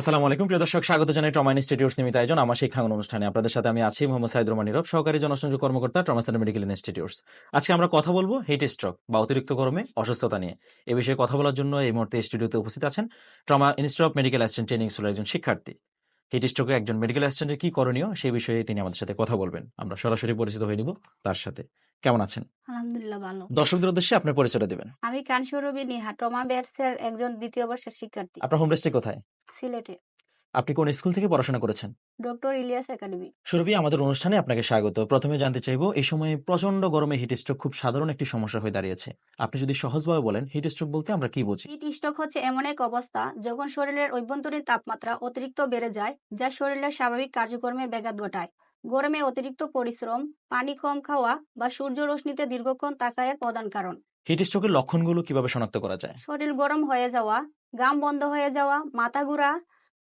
আসসালামু আলাইকুম। প্রিয় দর্শক স্বাগত জানাই ট্রমা ইনস্টিটিউট নিয়মিত আয়োজন আমার শিক্ষাঙ্গন অনুষ্ঠানে। আপনাদের সাথে আমি আছি মোহাম্মদ সাইদুর রহমান নীরব সহকারী জনসংযোগ কর্মকর্তা ট্রমা সেন্টার মেডিকেল ইনস্টিটিউটস আজকে আমরা কথা বলব হিট স্ট্রোক বা অতিরিক্ত গরমে অসুস্থতা নিয়ে। এ বিষয়ে কথা বলার জন্য এই মুহূর্তে স্টুডিওতে উপস্থিত আছেন trauma institute of medical assistant training স্কুলের একজন শিক্ষার্থী। হিট স্ট্রোকে একজন মেডিকেল অ্যাসিস্ট্যান্টের কি করণীয় সেই বিষয়ে তিনি আমাদের সাথে কথা বলবেন। আমরা সরাসরি পরিচিত হয়ে নিব তার সাথে। কেমন আছেন? আলহামদুলিল্লাহ ভালো। দর্শকদের উদ্দেশ্যে আপনার পরিচয়টা দিবেন। আমি কানসুরবি নিহা টমা ব্যাটসের একজন দ্বিতীয় বর্ষের শিক্ষার্থী। আপনার হোম ডিস্ট্রিক্ট কোথায়? সিলেটে। আপনি কোন স্কুল থেকে পড়াশোনা করেছেন? Doctor Ilias academy. সুরভি আমাদের অনুষ্ঠানে আপনাকে স্বাগত। প্রথমে জানতে চাইব এই সময়ে প্রচণ্ড গরমে হিট স্ট্রোক খুব সাধারণ একটি সমস্যা হয়ে দাঁড়িয়েছে। আপনি যদি সহজভাবে বলেন হিট স্ট্রোক বলতে আমরা কি বুঝি? হিট স্ট্রোক হচ্ছে এমন এক অবস্থা যখন শরীরের অভ্যন্তরীণ তাপমাত্রা অতিরিক্ত বেড়ে যায় যা শরীরের স্বাভাবিক কার্যক্রমে ব্যাঘাত ঘটায়। গরমে অতিরিক্ত পরিশ্রম পানি কম খাওয়া বা সূর্য রশ্মিতে দীর্ঘক্ষণ তাকায়ের প্রধান কারণ। হিট স্ট্রোকের লক্ষণগুলো কীভাবে শনাক্ত করা যায়? শরীর গরম হয়ে যাওয়া গাম বন্ধ হয়ে যাওয়া মাথা ঘুরা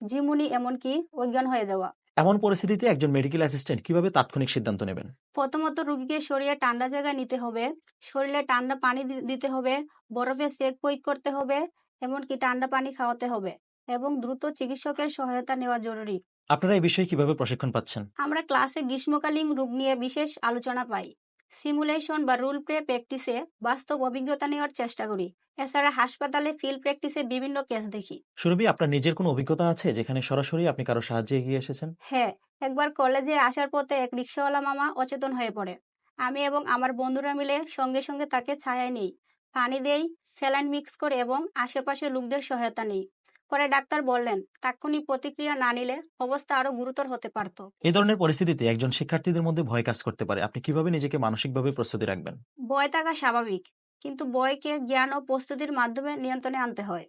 ঝিমুনি এমনকি অজ্ঞান হয়ে যাওয়া। এমন পরিস্থিতিতে একজন মেডিকেল অ্যাসিস্ট্যান্ট কীভাবে তাৎক্ষণিক সিদ্ধান্ত নেবেন? প্রথমত রুগীকে শরীরে ঠান্ডা জায়গায় নিতে হবে শরীরে ঠান্ডা পানি দিতে হবে বরফে সেক প্রয়োগ করতে হবে এমনকি ঠান্ডা পানি খাওয়াতে হবে এবং দ্রুত চিকিৎসকের সহায়তা নেওয়া জরুরি। আপনারা এই বিষয়ে কীভাবে প্রশিক্ষণ পাচ্ছেন? আমরা ক্লাসে গ্রীষ্মকালীন রোগ নিয়ে বিশেষ আলোচনা পাই। সিমুলেশন বা রুল প্লে প্র্যাকটিসে বাস্তব অভিজ্ঞতা নেওয়ার চেষ্টা করি। এছাড়া হাসপাতালে ফিল্ড প্র্যাকটিসে বিভিন্ন কেস দেখি। সুরভি আপনার নিজের কোনো অভিজ্ঞতা আছে যেখানে সরাসরি আপনি কারও সাহায্যে এগিয়ে এসেছেন? হ্যাঁ একবার কলেজে আসার পথে এক রিক্সাওয়ালা মামা অচেতন হয়ে পড়ে। আমি এবং আমার বন্ধুরা মিলে সঙ্গে সঙ্গে তাকে ছায়ায় নেই। পানি দেই স্যালাইন মিক্স করে এবং আশেপাশে লোকদের সহায়তা নেই। পরে ডাক্তার বললেন তাৎক্ষণিক প্রতিক্রিয়া না নিলে অবস্থা আরও গুরুতর হতে পারত। এই ধরনের পরিস্থিতিতে একজন শিক্ষার্থীদের মধ্যে ভয় কাজ করতে পারে। আপনি কীভাবে নিজেকে মানসিকভাবে প্রস্তুতি রাখবেন? ভয় থাকা স্বাভাবিক কিন্তু ভয়কে জ্ঞান ও প্রস্তুতির মাধ্যমে নিয়ন্ত্রণে আনতে হয়।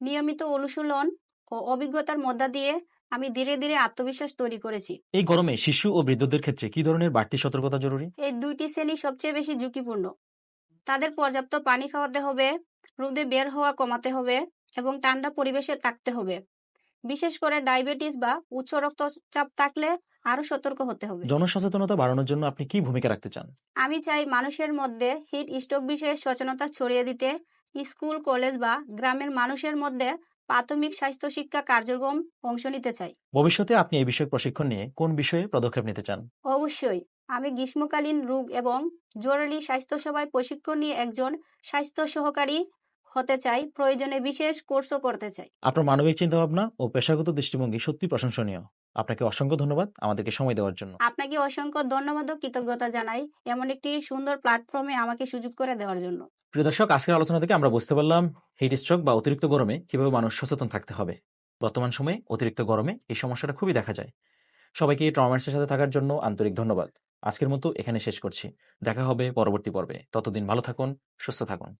নিয়মিত অনুশীলন ও অভিজ্ঞতার মধ্যে দিয়ে আমি ধীরে ধীরে আত্মবিশ্বাস তৈরি করেছি। এই গরমে শিশু ও বৃদ্ধদের ক্ষেত্রে কি ধরনের বাড়তি সতর্কতা জরুরি? এই দুইটি শ্রেণি সবচেয়ে বেশি ঝুঁকিপূর্ণ। তাদের পর্যাপ্ত পানি খাওয়াতে হবে রোদে বের হওয়া কমাতে হবে এবং ঠান্ডা পরিবেশে থাকতে হবে। বিশেষ করে ডায়াবেটিস বা উচ্চ রক্তচাপ থাকলে আরও সতর্ক হতে হবে। জনসচেতনতা বাড়ানোর জন্য আপনি কি ভূমিকা রাখতে চান? আমি চাই মানুষের মধ্যে হিট স্ট্রোক বিষয়ে সচেতনতা ছড়িয়ে দিতে স্কুল কলেজ বা গ্রামের মানুষের মধ্যে প্রাথমিক স্বাস্থ্য শিক্ষা কার্যক্রম অংশ নিতে চাই। ভবিষ্যতে আপনি এই বিষয়ে প্রশিক্ষণ নিয়ে কোন বিষয়ে পদক্ষেপ নিতে চান? অবশ্যই আমি গ্রীষ্মকালীন রোগ এবং জরুরি স্বাস্থ্যসেবায় প্রশিক্ষণ নিয়ে একজন স্বাস্থ্য সহকারী হতে চাই প্রয়োজনে বিশেষ কোর্সও করতে চাই। আপনার মানবিক চিন্তাভাবনা ও পেশাগত দৃষ্টিভঙ্গি সত্যি প্রশংসনীয়। আপনাকে অসংখ্য ধন্যবাদ আমাদেরকে সময় দেওয়ার জন্য। আপনাকে অসংখ্য ধন্যবাদ ও কৃতজ্ঞতা জানাই এমন একটি সুন্দর প্ল্যাটফর্মে আমাকে সুযোগ করে দেওয়ার জন্য। প্রিয় দর্শক আজকের আলোচনা থেকে আমরা বুঝতে পারলাম হিট স্ট্রোক বা অতিরিক্ত গরমে কীভাবে মানুষ সচেতন থাকতে হবে। বর্তমান সময়ে অতিরিক্ত গরমে এই সমস্যাটা খুবই দেখা যায়। সবাইকে এই ট্রমার্সের সাথে থাকার জন্য আন্তরিক ধন্যবাদ। আজকের মতো এখানে শেষ করছি। দেখা হবে পরবর্তী পর্বে। ততদিন ভালো থাকুন সুস্থ থাকুন।